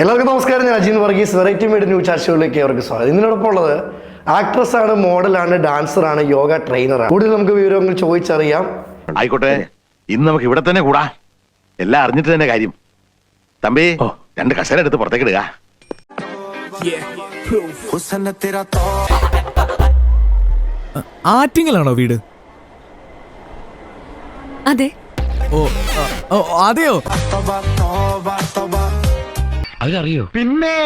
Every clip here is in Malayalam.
എല്ലാവർക്കും നമസ്കാരം. ഞാൻ Ajin Varghese variety made new ചർച്ചകളിലേക്ക് അവർക്ക് സ്വാഗതം. ഇതിനോടൊപ്പം ഉള്ളത് ആക്ട്രസ് ആണ് മോഡലാണ് ഡാൻസർ ആണ് യോഗ ട്രെയിനറാണ് കൂടുതൽ നമുക്ക് വിവരങ്ങൾ ചോദിച്ചറിയാം. ആയിക്കോട്ടെ. ഇന്ന് നമുക്ക് ഇവിടെ തന്നെ കൂടാ. എല്ലാം അറിഞ്ഞിട്ട് തന്നെ കാര്യം. തമ്പി രണ്ട് കസേര എടുത്ത് പുറത്തേക്ക് ഇടുക. ആറ്റിങ്ങലാണോ വീട്? അതെ. ഓ അതെയോ? അവരറിയോ പിന്നെ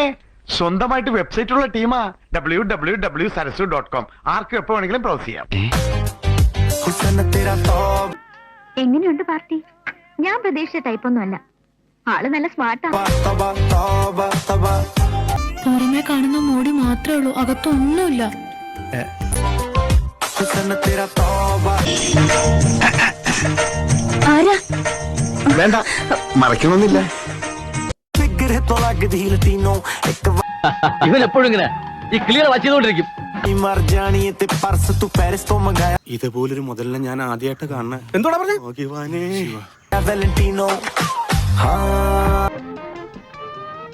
സ്വന്തമായിട്ട് വെബ്സൈറ്റ് ഉള്ള ടീമാ W W W Sarasu dot com ആർക്കും എപ്പോ വേണമെങ്കിലും ബ്രൗസ് ചെയ്യാം. എങ്ങനെയുണ്ട് പാർട്ടി? ഞാൻ പ്രതീക്ഷിച്ച ടൈപ്പൊന്നുമല്ല ആൾ നല്ല സ്മാർട്ടാണ് കാണുന്ന മോടി മാത്രമേ ഉള്ളൂ അകത്തൊന്നുമില്ല. ആരാ? വേണ്ട മറക്കണമെന്നില്ല ഇതുപോലൊരു മുതലിനെ ഞാൻ ആദ്യമായിട്ട് കാണണേ എന്തോടാ പറഞ്ഞു?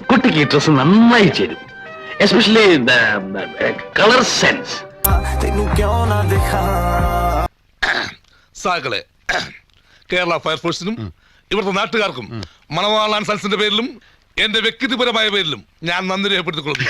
കുട്ടിക്ക് ഡ്രസ് നന്നായി ചേരും. എസ്പെഷ്യലി കളർ സെൻസ് സാകളെ കേരള ഫയർഫോഴ്സിനും ഇവിടുത്തെ നാട്ടുകാർക്കും മണവാളാൻ സെൻസിന്റെ പേരിലും എന്റെ വ്യക്തിപരമായ പേരിലും ഞാൻ നന്ദി രേഖപ്പെടുത്തിക്കൊള്ളുന്നു.